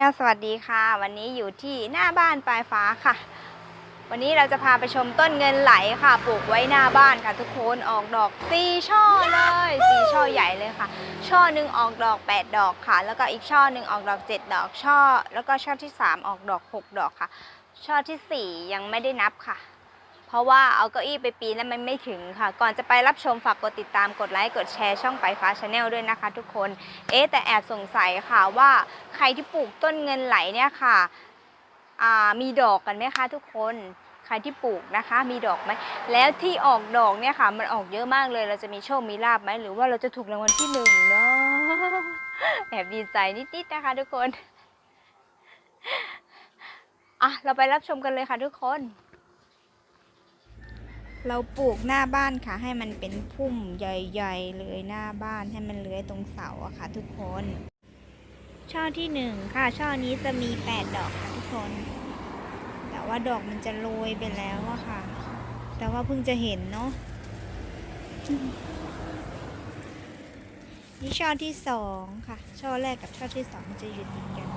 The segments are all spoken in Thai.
แนวสวัสดีค่ะ วันนี้อยู่ที่หน้าบ้านปลายฟ้าค่ะ วันนี้เราจะพาไปชมต้นเงินไหลค่ะ ปลูกไว้หน้าบ้านค่ะ ทุกคนออกดอกสี่ช่อเลยสี่ช่อใหญ่เลยค่ะ ช่อหนึ่งออกดอก 8 ดอกค่ะ แล้วก็อีกช่อหนึ่งออกดอก 7 ดอกช่อ แล้วก็ช่อที่ 3 ออกดอก 6 ดอกค่ะ ช่อทีสี่4 ยังไม่ได้นับค่ะ เพราะว่าเอาเก้าอี้ไปปีนแล้วมันไม่ถึงค่ะ ก่อนจะไปรับชมฝากกดติดตามกดไลค์กดแชร์ช่องไปฟ้าชาแนลด้วยนะคะ ทุกคนเอ๊แต่แอบสงสัยค่ะว่าใครที่ปลูกต้นเงินไหลเนี่ยค่ะมีดอกกันไหมคะทุกคนใครที่ปลูกนะคะ มีดอกไหมแล้วที่ออกดอกเนี่ยค่ะ มันออกเยอะมากเลย เราจะมีโชคมีลาบไหมหรือว่าเราจะถูกรางวัลที่หนึ่งเนาะแอบดีใจนิดๆนะคะทุกคนอะเราไปรับชมกันเลยค่ะทุกคน เราปลูกหน้าบ้านค่ะ ให้มันเป็นพุ่มใหญ่ๆเลยหน้าบ้านให้มันเลื้อยตรงเสาอะค่ะ ทุกคน ช่อที่หนึ่งค่ะ ช่อนี้จะมีแปดดอกค่ะทุกคน แต่ว่าดอกมันจะโรยไปแล้วอะค่ะ แต่ว่าเพิ่งจะเห็นเนาะนี่ช่อที่สองค่ะ ช่อแรกกับช่อที่สองจะอยู่ติดกัน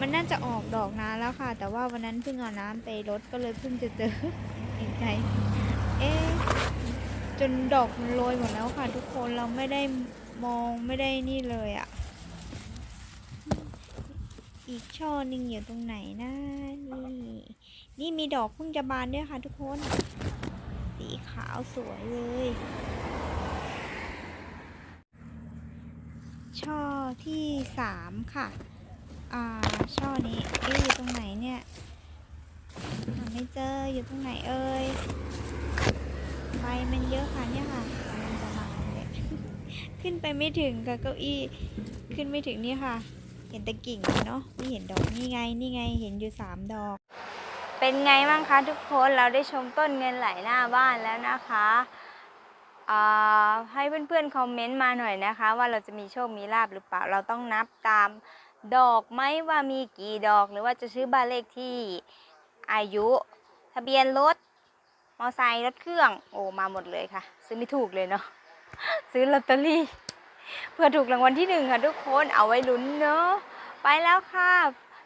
มันน่าจะออกดอกนานแล้วค่ะ แต่ว่าวันนั้นเพิ่งเอาน้ำไปรดก็เลยเพิ่งจะเจอดีใจ เอ๊ะจนดอกมันโรยหมดแล้วค่ะ ทุกคนเราไม่ได้มองไม่ได้นี่เลยอะ่ะ อีกช่อหนึ่งอยู่ตรงไหนนะนี่ นี่มีดอกเพิ่งจะบานด้วยค่ะ ทุกคน สีขาวสวยเลย ช่อที่สามค่ะ อ่า ช่อนี้เอ๊ะอยู่ตรงไหนเนี่ยหาไม่เจ อยู่ตรงไหนเอ่ยใบมันเยอะค่ะเนี่ยค่ะจะมาเลยขึ้นไปไม่ถึงกับเก้าอี้ ขึ้นไม่ถึงนี่ค่ะ เห็นแต่กิ่งเนาะไม่เห็นดอกนี่ไงนี่ไงเห็นอยู่สามดอก เป็นไงบ้างคะทุกคนเราได้ชมต้นเงินไหลหน้าบ้านแล้วนะคะให้เพื่อนๆคอมเมนต์มาหน่อยนะคะ ว่าเราจะมีโชคมีลาบหรือเปล่าเราต้องนับตามดอกไหมว่ามีกี่ดอกหรือว่าจะซื้อบ้านเลขที่อายุ ทะเบียนรถ มอไซค์รถเครื่อง โอ้มาหมดเลยค่ะ ซื้อไม่ถูกเลยเนาะซื้อลอตเตอรี่เพื่อถูกรางวัลที่หนึ่งค่ะทุกคนเอาไว้ลุ้นเนาะไปแล้วค่ะ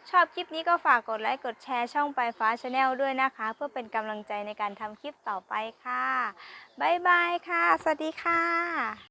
ชอบคลิปนี้ก็ฝากกดไลค์กดแชร์ช่องไปฟ้าชาแนลด้วยนะคะ เพื่อเป็นกำลังใจในการทำคลิปต่อไปค่ะ บ๊ายบายค่ะ สวัสดีค่ะ